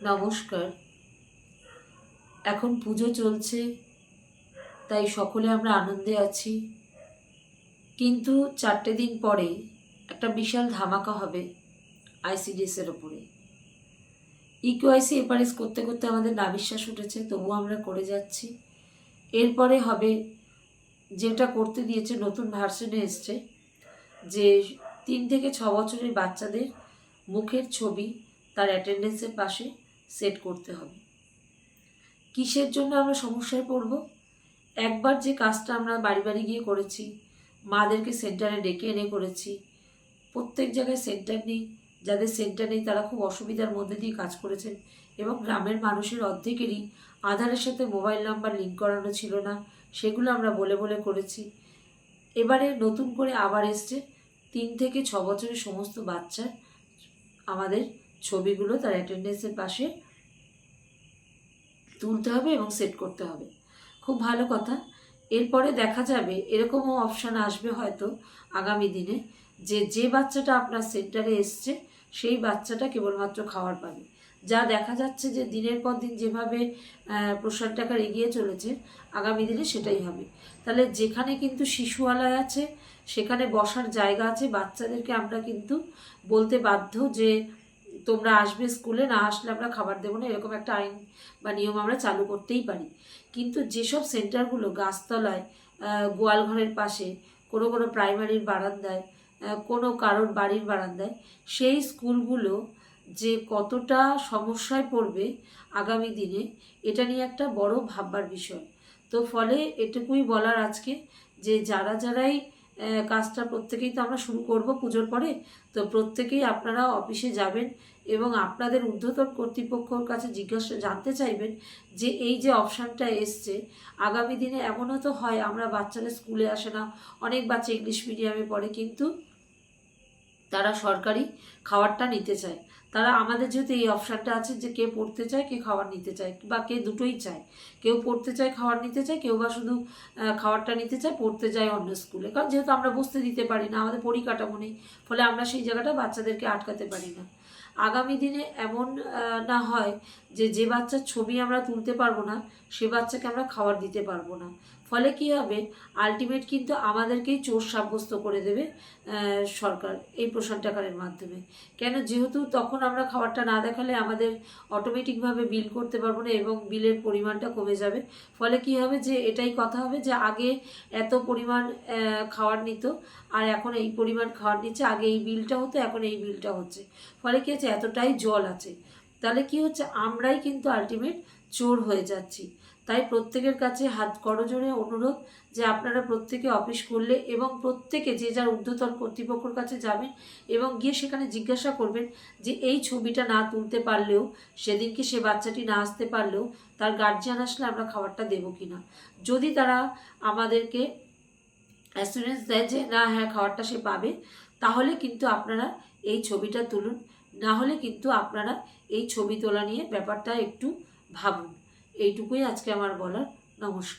নমস্কার। এখন পুজো চলছে, তাই সকলে আমরা আনন্দে আছি। কিন্তু চারটে দিন পরে একটা বিশাল ধামাকা হবে আইসিডিএসের ওপরে। ইকুআইসি এপারেস করতে করতে আমাদের নাবিশ্বাস উঠেছে, তবুও আমরা করে যাচ্ছি। এরপরে হবে যেটা করতে দিয়েছে নতুন ভার্সনে এসছে, যে তিন থেকে ছ বছরের বাচ্চাদের মুখের ছবি তার অ্যাটেন্ডেন্সের পাশে সেট করতে হবে। কিসের জন্য আমরা সমস্যায় পড়ব? একবার যে কাজটা আমরা বাড়ি বাড়ি গিয়ে করেছি, মাদেরকে সেন্টারে ডেকে এনে করেছি, প্রত্যেক জায়গায় সেন্টার নেই, যাদের সেন্টার নেই তারা খুব অসুবিধার মধ্যে দিয়ে কাজ করেছেন এবং গ্রামের মানুষের অর্ধেকেরই আধারের সাথে মোবাইল নাম্বার লিঙ্ক করানো ছিল না, সেগুলো আমরা বলে বলে করেছি। এবারে নতুন করে আবার এসছে, তিন থেকে ছ বছরের সমস্ত বাচ্চার আমাদের ছবিগুলো তার অ্যাটেন্ডেন্সের পাশে তুলতে হবে এবং সেট করতে হবে। খুব ভালো কথা। এরপরে দেখা যাবে এরকমও অপশান আসবে হয়তো আগামী দিনে যে যে বাচ্চাটা আপনার সেন্টারে এসছে, সেই বাচ্চাটা কেবলমাত্র খাওয়ার পাবে। যা দেখা যাচ্ছে যে দিনের পর দিন যেভাবে প্রসার টাকার এগিয়ে চলেছে, আগামী দিনে সেটাই হবে। তাহলে যেখানে কিন্তু শিশুয়ালয় আছে, সেখানে বসার জায়গা আছে, বাচ্চাদেরকে আমরা কিন্তু বলতে বাধ্য যে তোমরা আসবে স্কুলে, না আসলে আমরা খাবার দেবো না, এরকম একটা আইন বা নিয়ম আমরা চালু করতেই পারি। কিন্তু যেসব সেন্টারগুলো গাছতলায় গোয়ালঘরের পাশে, কোনো কোনো প্রাইমারির বারান্দায় কোনো কারোর বাড়ির বারান্দায়, সেই স্কুলগুলো যে কতটা সমস্যায় পড়বে আগামী দিনে, এটা নিয়ে একটা বড় ভাববার বিষয়। তো ফলে এটুকুই বলার আজকে যে যারা যারাই কাজটা প্রত্যেকেই তো আমরা শুরু করব পুজোর পরে। তো প্রত্যেকেই আপনারা অফিসে যাবেন এবং আপনাদের ঊর্ধ্বতন কর্তৃপক্ষর কাছে জিজ্ঞাসা জানতে চাইবেন যে এই যে অপশানটা এসছে, আগামী দিনে এমনও তো হয় আমরা বাচ্চারা স্কুলে আসে না, অনেক বাচ্চা ইংলিশ মিডিয়ামে পড়ে, কিন্তু তারা সরকারি খাবারটা নিতে চায়। তারা আমাদের যেহেতু এই অপশানটা আছে যে কে পড়তে চায়, কে খাবার নিতে চায় বা কে দুটোই চায়। কেউ পড়তে চায়, খাবার নিতে চায়, কেউ বা শুধু খাবারটা নিতে চায়, পড়তে যায় অন্য স্কুলে। কারণ যেহেতু আমরা বসতে দিতে পারি না, আমাদের পরিকাঠামো নেই, ফলে আমরা সেই জায়গাটা বাচ্চাদেরকে আটকাতে পারি না। আগামী দিনে এমন না হয় যে যে বাচ্চার ছবি আমরা তুলতে পারব না, সে বাচ্চাকে আমরা খাবার দিতে পারব না। ফলে কি হবে? আলটিমেট কিন্তু আমাদেরকেই চোর সাব্যস্ত করে দেবে সরকার। এই প্রসার টাকারের মাধ্যমে। কেন? যেহেতু তখন আমরা খাবারটা না দেখালে আমাদের অটোমেটিকভাবে বিল করতে পারব না এবং বিলের পরিমাণটা কমে যাবে। ফলে কি হবে যে, এটাই কথা হবে যে, আগে এত পরিমাণ খাওয়ার নিত, আর এখন এই পরিমাণ খাওয়ার নিচ্ছে। আগে এই বিলটা হতো, এখন এই বিলটা হচ্ছে। ফলে কি হচ্ছে? এতটাই জল আছে। তাহলে কি হচ্ছে? আমরাই কিন্তু আলটিমেট চোর হয়ে যাচ্ছি। তাই প্রত্যেকের কাছে হাত করজোড়ে অনুরোধ যে আপনারা প্রত্যেকে অফিস করলে এবং প্রত্যেকে যে যার ঊর্ধ্বতন কর্তৃপক্ষের কাছে যাবেন এবং গিয়ে সেখানে জিজ্ঞাসা করবেন যে এই ছবিটা না তুলতে পারলেও, সেদিনকে সে বাচ্চাটি না আসতে পারলেও তার গার্জিয়ান আসলে আমরা খাবারটা দেবো কিনা? যদি তারা আমাদেরকে অ্যাসুরেন্স দেয় যে না হ্যাঁ খাবারটা সে পাবে, তাহলে কিন্তু আপনারা এই ছবিটা তুলুন। না হলে কিন্তু আপনারা এই ছবি তোলা নিয়ে ব্যাপারটা একটু ভাবুন। এইটুকুই আজকে আমার বলার। নমস্কার।